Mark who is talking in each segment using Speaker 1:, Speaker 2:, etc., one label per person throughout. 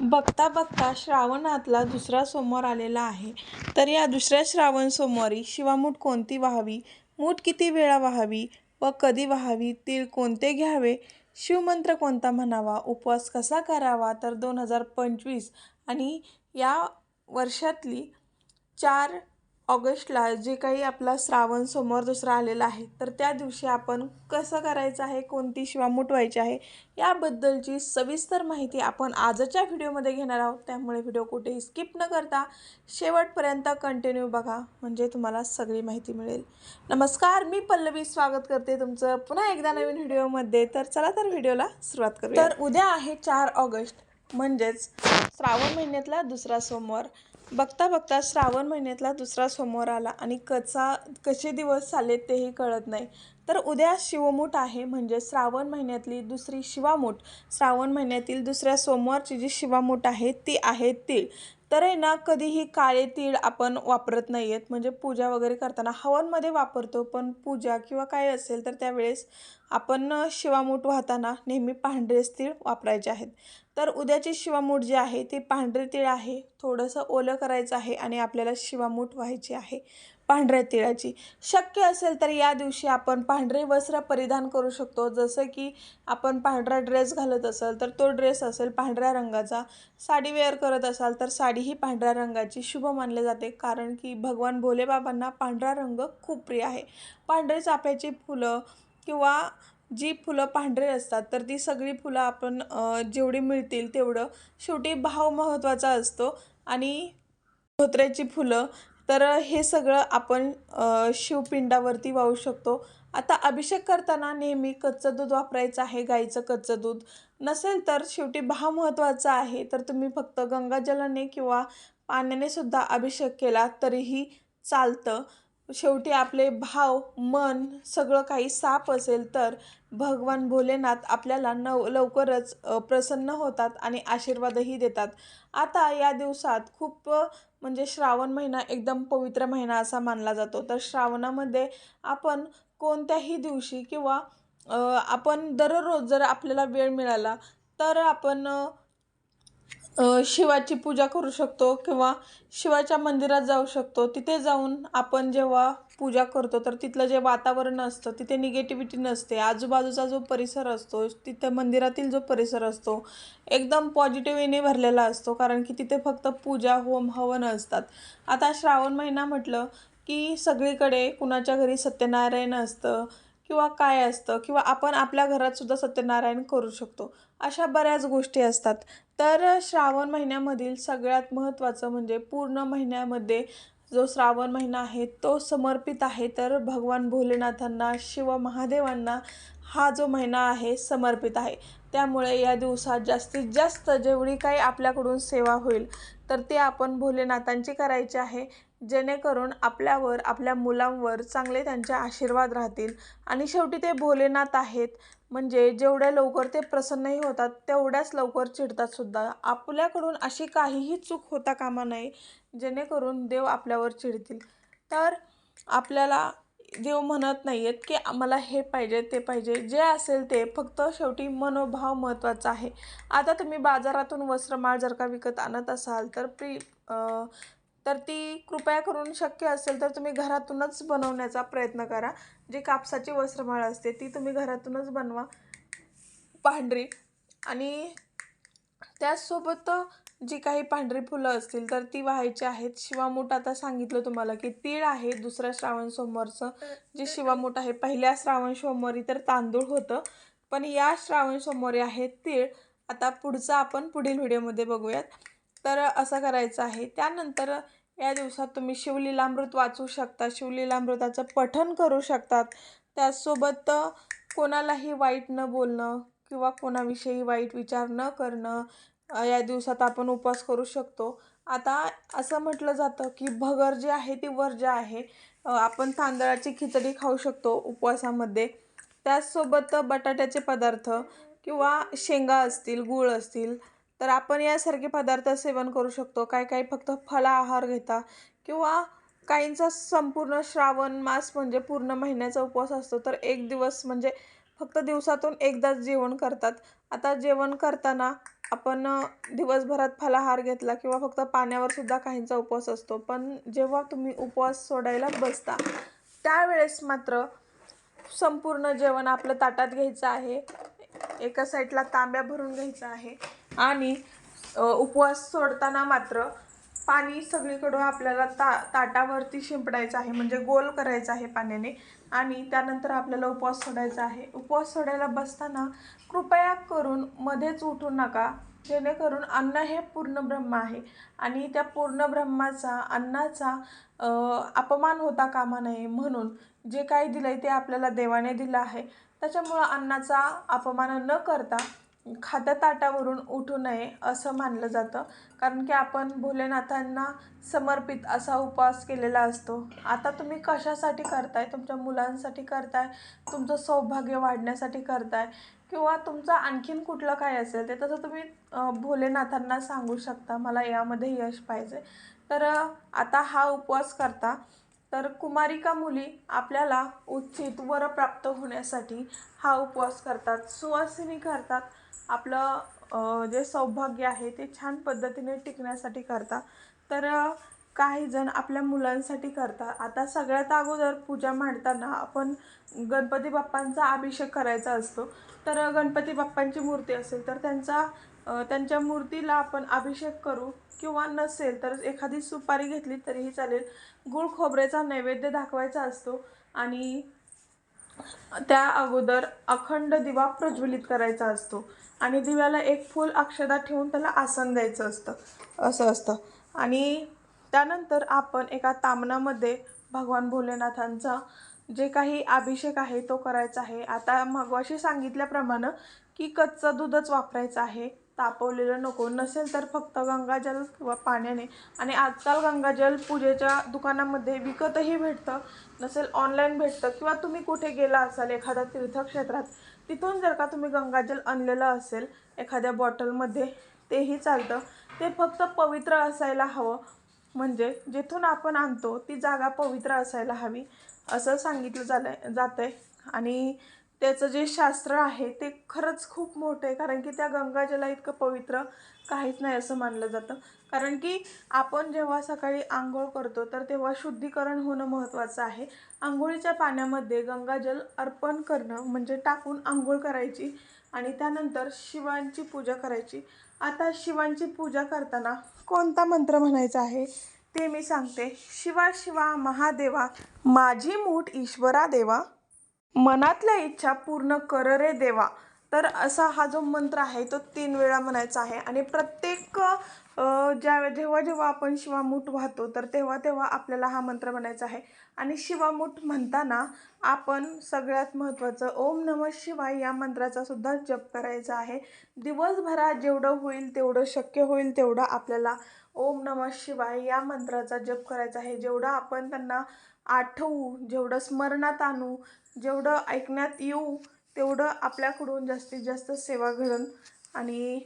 Speaker 1: बघता बघता श्रावणातला दुसरा सोमवार आलेला आहे. तर या दुसऱ्या श्रावण सोमवारी शिवामूठ कोणती व्हावी? मूठ किती वेळा व्हावी? व कधी व्हावी? तीळ कोणते घ्यावे? शिवमंत्र कोणता म्हणावा? उपवास कसा करावा? तर दोन हजार पंचवीस. आणि या वर्षातली चार ऑगस्टला जे काही आपला श्रावण सोमवार दुसरा आलेला आहे तर त्या दिवशी आपण कसं करायचं आहे कोणती शिवा मुटवायची आहे याबद्दलची सविस्तर माहिती आपण आजच्या व्हिडिओमध्ये घेणार आहोत. त्यामुळे व्हिडिओ कुठेही स्किप न करता शेवटपर्यंत कंटिन्यू बघा म्हणजे तुम्हाला सगळी माहिती मिळेल. नमस्कार मी पल्लवी स्वागत करते तुमचं पुन्हा एकदा नवीन व्हिडिओमध्ये. तर चला तर व्हिडिओला सुरुवात करू तर उद्या आहे चार ऑगस्ट म्हणजेच श्रावण महिन्यातला दुसरा सोमवार. बघता बघता श्रावण महिन्यातला दुसरा सोमवार आला आणि कसा कसे दिवस चालले तेही कळत नाही. तर उद्या शिवमूठ आहे म्हणजे श्रावण महिन्यातली दुसरी शिवामूठ. श्रावण महिन्यातील दुसऱ्या सोमवारची जी शिवामूठ आहे ती आहे तीळ. तर आहे ना कधीही काळे तीळ आपण वापरत नाही आहेत म्हणजे पूजा वगैरे करताना हवनमध्ये वापरतो पण पूजा किंवा काय असेल तर त्यावेळेस आपण शिवामूठ वाहताना नेहमी पांढरेच तीळ वापरायचे आहेत. तर उद्याची शिवामूठ जी आहे ती पांढरे तीळ आहे. थोडंसं ओलं करायचं आहे आणि आपल्याला शिवामूठ व्हायची आहे. पांढऱ्या तिळाची. शक्य असेल तर या दिवशी आपण पांढरे वस्त्र परिधान करू शकतो. जसं की आपण पांढरा ड्रेस घालत असाल तर तो ड्रेस असेल पांढऱ्या रंगाचा. साडी वेअर करत असाल तर साडी ही पांढऱ्या रंगाची शुभ मानले जाते. कारण की भगवान भोलेबाबांना पांढरा रंग खूप प्रिय आहे. पांढरे चाफ्याची फुलं किंवा जी फुलं पांढरे असतात तर ती सगळी फुलं आपण जेवढी मिळतील तेवढं. शेवटी भाव महत्त्वाचा असतो. आणि धोत्र्याची फुलं तर हे सगळं आपण शिवपिंडावरती वाहू शकतो. आता अभिषेक करताना नेहमी कच्चं दूध वापरायचं आहे गाईचं कच्चं दूध. नसेल तर शेवटी भाव महत्त्वाचा आहे. तर तुम्ही फक्त गंगाजलाने किंवा पाण्याने सुद्धा अभिषेक केला तरीही चालतं. शेवटी आपले भाव मन सगळं काही साफ असेल तर भगवान भोलेनाथ आपल्याला नव लवकरच प्रसन्न होतात आणि आशीर्वादही देतात. आता या दिवसात खूप म्हणजे श्रावण महिना एकदम पवित्र महिना असा मानला जातो. तर श्रावणामध्ये आपण कोणत्याही दिवशी किंवा आपण दररोज जर आपल्याला वेळ मिळाला तर आपण शिवाची पूजा करू शकतो किंवा शिवाच्या मंदिरात जाऊ शकतो. तिथे जाऊन आपण जेव्हा पूजा करतो तर तिथलं जे वातावरण असतं तिथे निगेटिव्हिटी नसते. आजूबाजूचा जो परिसर असतो तिथे मंदिरातील जो परिसर असतो एकदम पॉझिटिव्हने भरलेला असतो. कारण की तिथे फक्त पूजा होम हवन असतात. आता श्रावण महिना म्हटलं की सगळीकडे कुणाच्या घरी सत्यनारायण असतं किंवा काय असतं किंवा आपण आपल्या घरातसुद्धा सत्यनारायण करू शकतो अशा बऱ्याच गोष्टी असतात. तर श्रावण महिन्यामधील सगळ्यात महत्त्वाचं म्हणजे पूर्ण महिन्यामध्ये जो श्रावण महिना आहे तो समर्पित आहे. तर भगवान भोलेनाथांना शिव महादेवांना हा जो महिना आहे समर्पित आहे. त्यामुळे या दिवसात जास्तीत जास्त जेवढी काही आपल्याकडून सेवा होईल तर ते आपण भोलेनाथांची करायची आहे. जेणेकरून आपल्यावर आपल्या मुलांवर चांगले त्यांचे आशीर्वाद राहतील. आणि शेवटी ते भोलेनाथ आहेत. म्हणजे जेवढ्या लवकर ते प्रसन्नही होतात तेवढ्याच लवकर चिडतात सुद्धा. आपल्याकडून अशी काहीही चूक होता कामा नये जेणेकरून देव आपल्यावर चिडतील. तर आपल्याला देव म्हणत नाही आहेत की आम्हाला हे पाहिजे ते पाहिजे. जे असेल ते फक्त शेवटी मनोभाव महत्त्वाचा आहे. आता तुम्ही बाजारातून वस्त्रमाळ जर का विकत आणत असाल तर प्री तर ती कृपया करून शक्य असेल तर तुम्ही घरातूनच बनवण्याचा प्रयत्न करा. जी कापसाची वस्त्रमाळ असते ती तुम्ही घरातूनच बनवा. पांढरी. आणि त्याचसोबत जी काही पांढरी फुलं असतील तर ती व्हायची आहेत. शिवामूठ आता सांगितलं तुम्हाला की तीळ आहे दुसऱ्या श्रावण सोमवारचं. जे शिवामूठ आहे पहिल्या श्रावण सोमवारी तर तांदूळ होतं. पण या श्रावण सोमवारी आहे तीळ. आता पुढचं आपण पुढील व्हिडिओमध्ये बघूयात. तर असं करायचं आहे. त्यानंतर या दिवसात तुम्ही शिवलीलामृत वाचू शकता शिवलीलामृताचं पठन करू शकतात. त्याचसोबत कोणालाही वाईट न बोलणं किंवा कोणाविषयी वाईट विचार न करणं या दिवसात आपण उपवास करू शकतो. आता असं म्हटलं जातं की भगर जी आहे ती वर्ज आहे. आपण तांदळाची खिचडी खाऊ शकतो उपवासामध्ये. त्याचसोबत बटाट्याचे पदार्थ किंवा शेंगा असतील गूळ असतील तर आपण यासारखे पदार्थ सेवन करू शकतो. काही काही फक्त फळा आहार घेता किंवा काहींचा संपूर्ण श्रावण मास म्हणजे पूर्ण महिन्याचा उपवास असतो. तर एक दिवस म्हणजे फक्त दिवसातून एकदाच जेवण करतात. आता जेवण करताना आपण दिवसभरात फलाहार घेतला किंवा फक्त पाण्यावर सुद्धा काहींचा उपवास असतो. पण जेव्हा तुम्ही उपवास सोडायला बसता त्यावेळेस मात्र संपूर्ण जेवण आपलं ताटात घ्यायचं आहे. एका साईडला तांब्या भरून घ्यायचं आहे. आणि उपवास सोडताना मात्र पाणी सगळीकडून आपल्याला ता ताटावरती शिंपडायचं आहे. म्हणजे गोल करायचं आहे पाण्याने आणि त्यानंतर आपल्याला उपवास सोडायचा आहे. उपवास सोडायला बसताना कृपया करून मध्येच उठू नका. जेणेकरून अन्न हे पूर्ण ब्रह्म आहे आणि त्या पूर्ण ब्रह्माचा अन्नाचा अपमान होता कामा नये म्हणून जे काही दिलं आहे ते आपल्याला देवाने दिलं आहे. त्याच्यामुळं अन्नाचा अपमान न करता खात्या ताटावरून उठू नये असं मानलं जातं. कारण की आपण भोलेनाथांना समर्पित असा उपवास केलेला असतो. आता तुम्ही कशासाठी करताय? तुमच्या मुलांसाठी करताय? तुमचं सौभाग्य वाढण्यासाठी करताय? किंवा तुमचं आणखीन कुठलं काय असेल ते तसं तुम्ही भोलेनाथांना सांगू शकता. मला यामध्ये यश पाहिजे. तर आता हा उपवास करता. तर कुमारिका मुली आपल्याला उच्चित वर प्राप्त होण्यासाठी हा उपवास करतात. सुवासिनी करतात. आपलं जे सौभाग्य आहे ते छान पद्धतीने टिकण्यासाठी करतात तर काही जण आपल्या मुलांसाठी करतात. आता सगळ्यात अगोदर पूजा मांडताना आपण गणपती बाप्पांचा अभिषेक करायचा असतो. तर गणपती बाप्पांची मूर्ती असेल तर त्यांचा त्यांच्या मूर्तीला आपण अभिषेक करू किंवा नसेल तर एखादी सुपारी घेतली तरीही चालेल. गुळ खोबऱ्याचा नैवेद्य दाखवायचा असतो आणि त्या अगोदर अखंड दिवा प्रज्वलित करायचा असतो. आणि दिव्याला एक फूल अक्षदा ठेवून त्याला आसन द्यायचं असतं. असं असतं. आणि त्यानंतर आपण एका तामणामध्ये भगवान भोलेनाथांचा जे काही अभिषेक आहे तो करायचा आहे. आता मगवाशी सांगितल्याप्रमाणे की कच्चं दूधच वापरायचं आहे. तापवलेलं नको. नसेल तर फक्त गंगाजल किंवा पाण्याने. आणि आजकाल गंगाजल पूजेच्या दुकानामध्ये विकतही भेटतं. नसेल ऑनलाईन भेटतं. किंवा तुम्ही कुठे गेला असाल एखाद्या तीर्थक्षेत्रात तिथून जर का तुम्ही गंगाजल आणलेलं असेल एखाद्या बॉटलमध्ये तेही चालतं. ते फक्त पवित्र असायला हवं. म्हणजे जिथून आपण आणतो ती जागा पवित्र असायला हवी. असं सांगितलं झालं जातं आहे आणि त्याचं जे शास्त्र आहे ते खरंच खूप मोठं आहे. कारण की त्या गंगाजला इतकं पवित्र काहीच नाही असं मानलं जातं. कारण की आपण जेव्हा सकाळी आंघोळ करतो तर तेव्हा शुद्धीकरण होणं महत्त्वाचं आहे. आंघोळीच्या पाण्यामध्ये गंगाजल अर्पण करणं म्हणजे टाकून आंघोळ करायची आणि त्यानंतर शिवांची पूजा करायची. आता शिवांची पूजा करताना कोणता मंत्र म्हणायचा आहे? ते मी सांगते. शिवा शिवा महादेवा माझी मूठ ईश्वरा देवा. मनातल्या इच्छा पूर्ण कर रे देवा. तर असा हा जो मंत्र आहे तो तीन वेळा म्हणायचा आहे. आणि प्रत्येक ज्या जेव्हा जेव्हा आपण शिवामूठ वाहतो तर तेव्हा तेव्हा आपल्याला हा मंत्र म्हणायचा आहे. आणि शिवामूठ म्हणताना आपण सगळ्यात महत्त्वाचं ओम नमः शिवाय या मंत्राचा सुद्धा जप करायचा आहे. दिवसभरात जेवढं होईल तेवढं शक्य होईल तेवढं आपल्याला ओम नमः शिवाय या मंत्राचा जप करायचा आहे. जेवढं आपण त्यांना आठवू जेवढं स्मरणात आणू जेवढं ऐकण्यात येऊ तेवढं आपल्याकडून जास्तीत जास्त सेवा घडन. आणि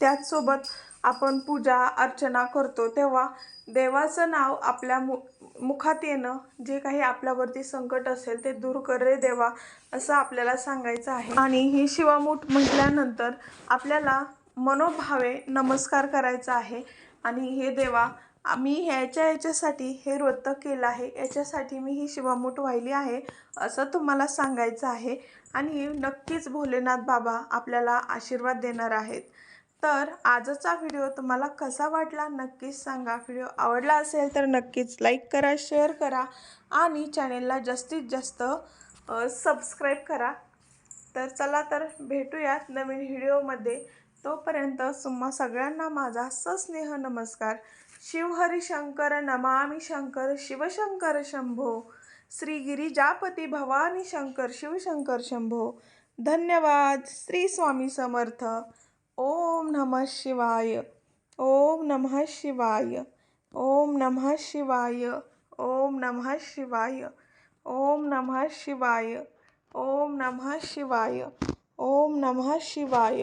Speaker 1: त्याचसोबत आपण पूजा अर्चना करतो तेव्हा देवाचं नाव आपल्या मु मुखात येणं जे काही आपल्यावरती संकट असेल ते दूर कर रे देवा असं आपल्याला सांगायचं आहे. आणि ही शिवामूठ म्हटल्यानंतर आपल्याला मनोभावे नमस्कार करायचा आहे. आणि हे देवा मी ह्याच्या याच्यासाठी हे व्रत केलं आहे. याच्यासाठी मी ही शिवामूठ वाहिली आहे असं तुम्हाला सांगायचं आहे. आणि नक्कीच भोलेनाथ बाबा आपल्याला आशीर्वाद देणार आहेत. तर आजचा व्हिडिओ तुम्हाला कसा वाटला नक्कीच सांगा. व्हिडिओ आवडला असेल तर नक्कीच लाईक करा शेअर करा आणि चॅनेलला जास्तीत जास्त सबस्क्राईब करा. तर चला तर भेटूयात नवीन व्हिडिओमध्ये. तोपर्यंत तुम्हा सगळ्यांना माझा सस्नेह नमस्कार. शिवहरी शंकर नमामि शंकर शिवशंकर शंभो. श्री गिरिजापती भवानी शंकर शिवशंकर शंभो. धन्यवाद श्री स्वामी समर्थ. ओम नमः शिवाय. ओम नमः शिवाय. ओम नमः शिवाय. ओम नमः शिवाय. ओम नमः शिवाय. ओम नमः शिवाय. ओम नमः शिवाय.